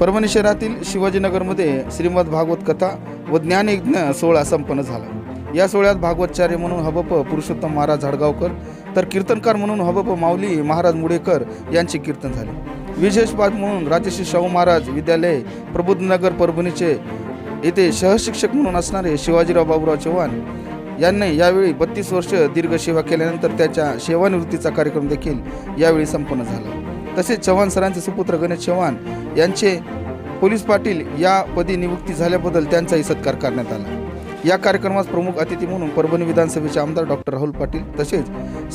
परभणी शहरातील शिवाजीनगरमध्ये श्रीमद भागवत कथा व ज्ञानयज्ञ सोहळा संपन्न झाला. या सोहळ्यात भागवतचार्य म्हणून हबप पुरुषोत्तम महाराज झाडगावकर तर कीर्तनकार म्हणून हबप माऊली महाराज मुडेकर यांचे कीर्तन झाले. विशेष बात म्हणून राजश्री शाहू महाराज विद्यालय प्रबुद्धनगर परभणीचे येथे सहशिक्षक म्हणून असणारे शिवाजीराव बाबूराव चव्हाण यांनी यावेळी बत्तीस वर्ष दीर्घ सेवा केल्यानंतर त्याच्या सेवानिवृत्तीचा कार्यक्रम देखील यावेळी संपन्न झाला. तसेच चव्हाण सरांचे सुपुत्र गणेश चव्हाण यांचे पोलीस पाटील या पदी नियुक्ती झाल्याबद्दल त्यांचाही सत्कार करण्यात आला. या कार्यक्रमास प्रमुख अतिथी म्हणून परभणी विधानसभेचे आमदार डॉक्टर राहुल पाटील तसेच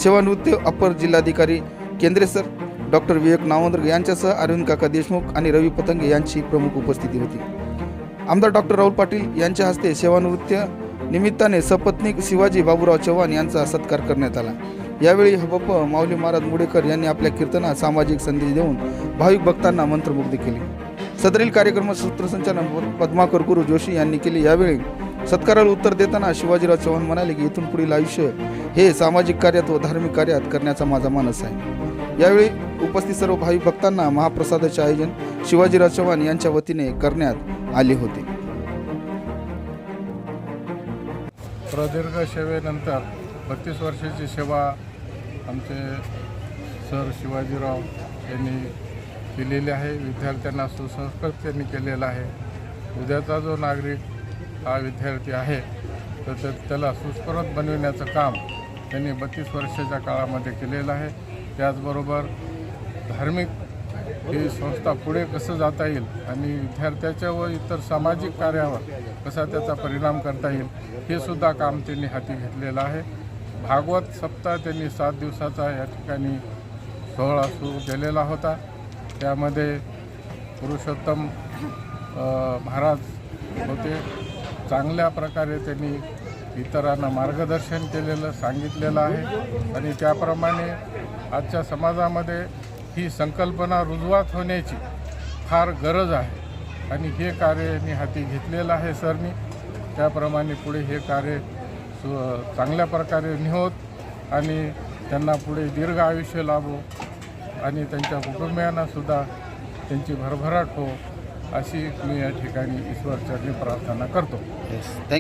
सेवानिवृत्त अपर जिल्हाधिकारी केंद्रे सर डॉक्टर विवेक नावंद्र यांच्यासह अरविंद काका देशमुख आणि रवी पतंगे यांची प्रमुख उपस्थिती होती. आमदार डॉक्टर राहुल पाटील यांच्या हस्ते सेवानृत्य निमित्ताने सपत्नीक शिवाजी बाबूराव चव्हाण यांचा सत्कार करण्यात आला. यावेळी हबप माऊली महाराज मुडेकर यांनी आपल्या कीर्तनात सामाजिक संदेश देऊन भाविक भक्तांना मंत्रमुग्ध केले. सदरील कार्यक्रम सूत्रसंचालन पद्माकर गुरु जोशी यांनी केले. यावेळी सत्काराला उत्तर देताना शिवाजीराव चव्हाण म्हणाले की इथून पुढील आयुष्य हे सामाजिक कार्यात व धार्मिक कार्यात करण्याचा माझा मानस आहे. यावेळी उपस्थित सर्व भाविक भक्तांना महाप्रसादाचे आयोजन शिवाजीराव चव्हाण यांच्या वतीने करण्यात आले होते. प्रदीर्घ सेवेनंतर बत्तीस वर्षाची सेवा आमचे सर शिवाजीराव यांनी केलेले आहे. विद्यार्थ्यांना सुसंस्कृत त्यांनी केलेला आहे. उद्याचा जो नागरिक हा विद्यार्थी आहे तर ते- त्याला सुस्पृत बनविण्याचं काम त्यांनी बत्तीस वर्षाच्या काळामध्ये केलेलं आहे. त्याचबरोबर धार्मिक ही संस्था पुढे कसं जाता येईल आणि विद्यार्थ्याच्या व इतर सामाजिक कार्यावर कसा त्याचा परिणाम करता येईल हे सुद्धा काम त्यांनी हाती घेतलेलं आहे. भागवत सप्ताह त्यांनी सात दिवसाचा या ठिकाणी सोहळा सुरू केलेला होता. त्यामध्ये पुरुषोत्तम महाराज होते. चांगल्या प्रकारे त्यांनी इतरांना मार्गदर्शन केलेलं सांगितलेलं आहे. आणि त्याप्रमाणे आजच्या समाजामध्ये ही संकल्पना रुजवात होण्याची फार गरज आहे. आणि हे कार्य मी हाती घेतलेलं आहे सरनी. त्याप्रमाणे पुढे हे कार्य चांगल्या प्रकारे निहोत आणि त्यांना पुढे दीर्घ आयुष्य लाभो आणि त्यांच्या कुटुंबियांनासुद्धा त्यांची भरभराट हो अशी मी या ठिकाणी ईश्वरचरणी प्रार्थना करतो. थँक्यू